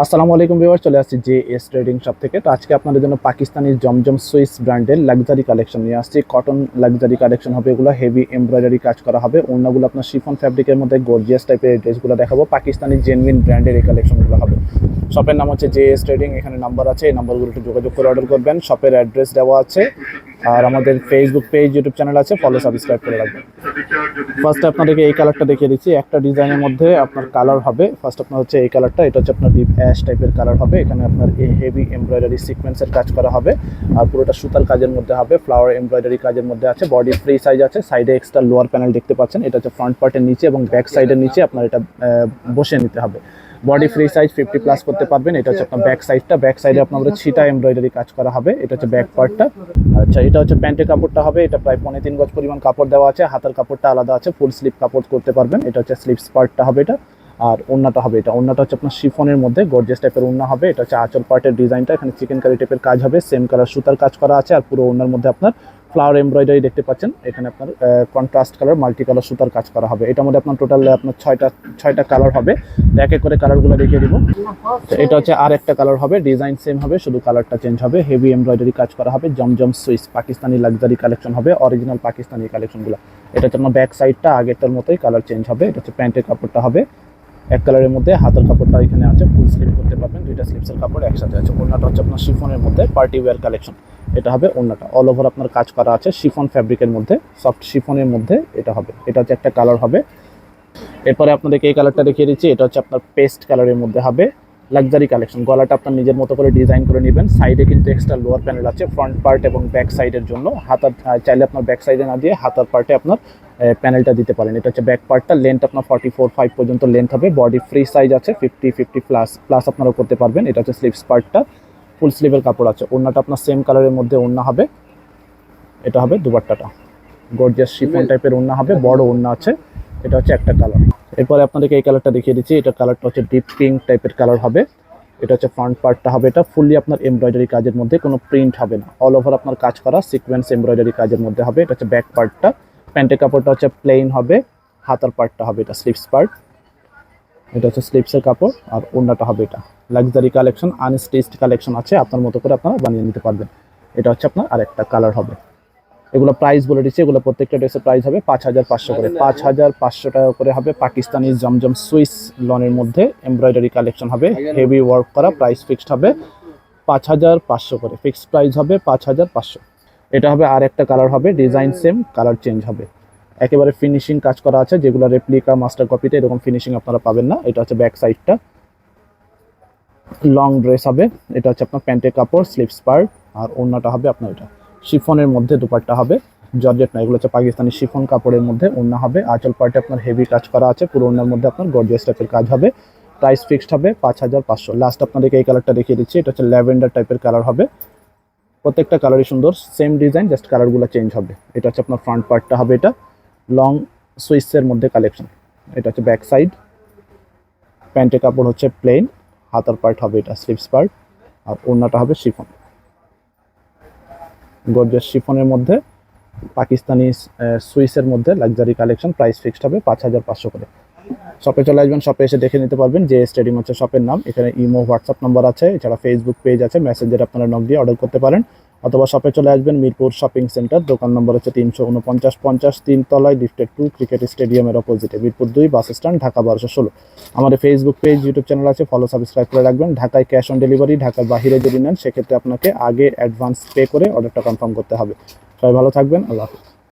আসসালামু আলাইকুম ভিউয়ার চলে আসছি জে এস ট্রেডিং শপ থেকে। তো আজকে আপনাদের জন্য পাকিস্তানি জমজম সুইস ব্র্যান্ডের লাক্সারি কালেকশন নিয়ে আসছি। কটন লাক্সারি কালেকশন হবে এগুলো হেভি এমব্রয়ডারি কাজ করা হবে। অন্যগুলো আপনার শিফন ফ্যাব্রিকের মধ্যে গর্জিয়াস টাইপের ড্রেসগুলো দেখাবো। পাকিস্তানি জেনুইন ব্র্যান্ডের এই কালেকশনগুলো হবে। শপের নাম হচ্ছে জে এস ট্রেডিং এখানে নাম্বার আছে, এই নাম্বারগুলো একটু যোগাযোগ করে অর্ডার করবেন। শপের অ্যাড্রেস দেওয়া আছে। আর আমাদের ফেসবুক পেজ ইউটিউব চ্যানেল আছে ফলো সাবস্ক্রাইব করে রাখবেন। ফার্স্ট আপনাদেরকে এই কালারটা দেখিয়ে দিচ্ছি, একটা ডিজাইনের মধ্যে আপনার কালার হবে। ফার্স্ট আপনার হচ্ছে এই কালারটা এটা হচ্ছে আপনার ডিপ অ্যাশ টাইপের কালার হবে। এখানে আপনার এই হেভি এমব্রয়ডারি সিকোয়েন্সের কাজ করা হবে। আর পুরোটা সুতার কাজের মধ্যে হবে ফ্লাওয়ার এমব্রয়ডারি কাজের মধ্যে আছে বডি ফ্রি সাইজ আছে। সাইডে এক্সট্রা লোয়ার প্যানেল দেখতে পাচ্ছেন, এটা হচ্ছে ফ্রন্ট পার্টের নিচে এবং ব্যাক সাইডের নিচে আপনার এটা বসে নিতে হবে। Body free size fifty plus করতে পারবেন। এটা হচ্ছে আপনার ব্যাক সাইডটা ব্যাক সাইডে আপনার ছিটা এমব্রয়ডারি কাজ করা হবে। এটা হচ্ছে ব্যাক পার্টটা আচ্ছা এটা হচ্ছে প্যান্টের কাপড়টা হবে। এটা প্রায় পনেরো তিন গজ পরিমাণ কাপড় দেওয়া আছে। হাতের কাপড়টা আলাদা আছে। ফুল স্লিপ কাপড় করতে পারবেন। এটা হচ্ছে স্লিপস পার্টটা হবে এটা। আর ওন্নাটা হবে এটা। ওন্নাটা হচ্ছে আপনার শিফনের মধ্যে গর্জিয়াস টাইপের ওন্না হবে। এটা হচ্ছে আঁচল পার্টের ডিজাইনটা এখানে চিকেন কারি টাইপের কাজ হবে। সেম কালার সুতার কাজ করা আছে। আর পুরো ওন্নার মধ্যে আপনার ফ্লাওয়ার এমব্রয়ডারি দেখতে পাচ্ছেন। এখানে আপনার কন্ট্রাস্ট কালার মাল্টি কালার সুতার কাজ করা হবে। এটার মধ্যে আপনার টোটাল আপনার ছয়টা ছয়টা কালার হবে। এক এক করে কালারগুলো দেখিয়ে দিব। এটা হচ্ছে আর একটা কালার হবে। ডিজাইন সেম হবে, শুধু কালারটা চেঞ্জ হবে। হেভি এমব্রয়ডারি কাজ করা হবে। Zamzam Swiss Pakistani luxury collection হবে। অরিজিনাল পাকিস্তানি কালেকশনগুলো এটা হচ্ছে আপনার ব্যাক সাইডটা আগেরটার মতোই কালার চেঞ্জ হবে। এটা হচ্ছে প্যান্টের কাপড়টা হবে। এক কালারের মধ্যে হাতের কাপড়টা এখানে আছে ফুল স্লিপ করতে পারবেন। দুইটা স্লিপসের কাপড় একসাথে আছে। ওড়নাটা হচ্ছে আপনার শিফনের মধ্যে পার্টি ওয়্যার কালেকশন এটা হবে ওড়নাটা। অল ওভার আপনার কাজ করা আছে শিফন ফ্যাব্রিকের মধ্যে সফট শিফনের মধ্যে এটা হবে। এটা হচ্ছে একটা কালার হবে। এরপরে আপনাদেরকে এই কালারটা দেখিয়ে দিচ্ছি। এটা হচ্ছে আপনার পেস্ট কালারের মধ্যে হবে। লাক্সারি কালেকশন গলাটা আপনার নিজের মতো করে ডিজাইন করে নেবেন। সাইডে কিন্তু এক্সট্রা লোয়ার প্যানেল আছে ফ্রন্ট পার্ট এবং ব্যাক সাইডের জন্য। হাতার চাইলে আপনার ব্যাক সাইডে না দিয়ে হাতার পার্টে আপনার প্যানেলটা দিতে পারেন। এটা হচ্ছে ব্যাক পার্টটা লেন্থ আপনার ফর্টি ফোর ফাইভ পর্যন্ত লেন্থ হবে। বডি ফ্রি সাইজ আছে ফিফটি ফিফটি প্লাস প্লাস আপনারা করতে পারবেন। এটা হচ্ছে স্লিপস পার্টটা ফুল স্লিভের কাপড় আছে। ওড়নাটা আপনার সেম কালারের মধ্যে ওড়না হবে। এটা হবে দুবাট্টাটা গর্জিয়াস শিফন টাইপের ওড়না হবে। বড় ওড়না আছে। এটা হচ্ছে একটা কালার এরপরে আপনাদেরকে এই কালারটা দেখিয়ে দিচ্ছি। এটা কালারটা হচ্ছে ডিপ পিঙ্ক টাইপের কালার হবে। এটা হচ্ছে ফ্রন্ট পার্টটা হবে। এটা ফুললি আপনার এমব্রয়ডারি কাজের মধ্যে কোনো প্রিন্ট হবে না। অল ওভার আপনার কাজ করা সিকোয়েন্স এমব্রয়ডারি কাজের মধ্যে হবে। এটা হচ্ছে ব্যাক পার্টটা প্যান্টের কাপড়টা হচ্ছে প্লেন হবে। হাতার পার্টটা হবে এটা স্লিপস পার্ট এটা হচ্ছে স্লিপসের কাপড় আর ওড়নাটা হবে এটা। লাক্সারি কালেকশন আনস্টিচড কালেকশন আছে। আপনার মতো করে আপনারা বানিয়ে নিতে পারবেন। এটা হচ্ছে আপনার আরেকটা কালার হবে। এগুলো প্রাইস বলে দিচ্ছি এগুলো প্রত্যেকটা ড্রেসের প্রাইস হবে পাঁচ হাজার পাঁচশো করে। পাঁচ হাজার পাঁচশো টাকা করে হবে পাকিস্তানি জমজম সুইস লনের মধ্যে এমব্রয়ডারি কালেকশন হবে হেভি ওয়ার্ক করা প্রাইস ফিক্সড হবে পাঁচ হাজার পাঁচশো করে। ফিক্সড প্রাইস হবে পাঁচ হাজার পাঁচশো। এটা হবে আর একটা কালার হবে ডিজাইন সেম কালার চেঞ্জ হবে। একেবারে ফিনিশিং কাজ করা আছে যেগুলো রেপ্লিকা মাস্টার কপিতে এরকম ফিনিশিং আপনারা পাবেন না। এটা হচ্ছে ব্যাক সাইডটা লং ড্রেস হবে এটা হচ্ছে আপনার প্যান্টের কাপড় স্লিপস পার্ট আর ওড়নাটা হবে আপনার এটা। শিফনের মধ্যে দুপাট্টা হবে। জর্জেট না এগুলো হচ্ছে পাকিস্তানি শিফন কাপড়ের মধ্যে ওড়না হবে। আঁচল পার্টে আপনার হেভি কাজ করা আছে, পুরো ওড়নার মধ্যে আপনার গর্জিয়াস টাইপের কাজ হবে। প্রাইস ফিক্সড হবে পাঁচ হাজার পাঁচশো। লাস্ট আপনাদেরকে এই কালারটা দেখিয়ে দিচ্ছি, এটা হচ্ছে ল্যাভেন্ডার টাইপের কালার হবে। প্রত্যেকটা কালারই সুন্দর সেম ডিজাইন জাস্ট কালারগুলো চেঞ্জ হবে। এটা হচ্ছে আপনার ফ্রন্ট পার্টটা হবে এটা। লং সুইসের মধ্যে কালেকশন এটা হচ্ছে ব্যাক সাইড প্যান্টের কাপড় হচ্ছে প্লেন হাতার পার্ট হবে এটা স্লিপস পার্ট আর ওড়নাটা হবে শিফন। গর্জিয়াস শিফনের মধ্যে, পাকিস্তানি সুইসের মধ্যে লাক্সারি কালেকশন প্রাইস ফিক্সড হবে পাঁচ হাজার পাঁচশো করে। শপে চলে আসবেন শপে এসে দেখে নিতে পারবেন যে স্টেডিয়াম হচ্ছে শপের নাম। এখানে ইমো হোয়াটসঅ্যাপ নাম্বার আছে, এছাড়া ফেসবুক পেজ আছে মেসেঞ্জার আপনারা নক দিয়ে অর্ডার করতে পারেন। অথবা শপে চলে আসবেন মিরপুর শপিং সেন্টার দোকান নম্বর হচ্ছে তিনশো উনপঞ্চাশ পঞ্চাশ তিনতলায় লিফটেড টু ক্রিকেট স্টেডিয়ামের অপোজিটে মিরপুর দুই বাস স্ট্যান্ড ঢাকা বারোশো ষোলো। আমাদের ফেসবুক পেজ ইউটিউব চ্যানেল আছে ফলো সাবস্ক্রাইব করে রাখবেন। ঢাকায় ক্যাশ অন ডেলিভারি ঢাকার বাহিরে যদি নেন, সেক্ষেত্রে আপনাকে আগে অ্যাডভান্স পে করে অর্ডারটা কনফার্ম করতে হবে। সবাই ভালো থাকবেন, আল্লাহ হাফিজ।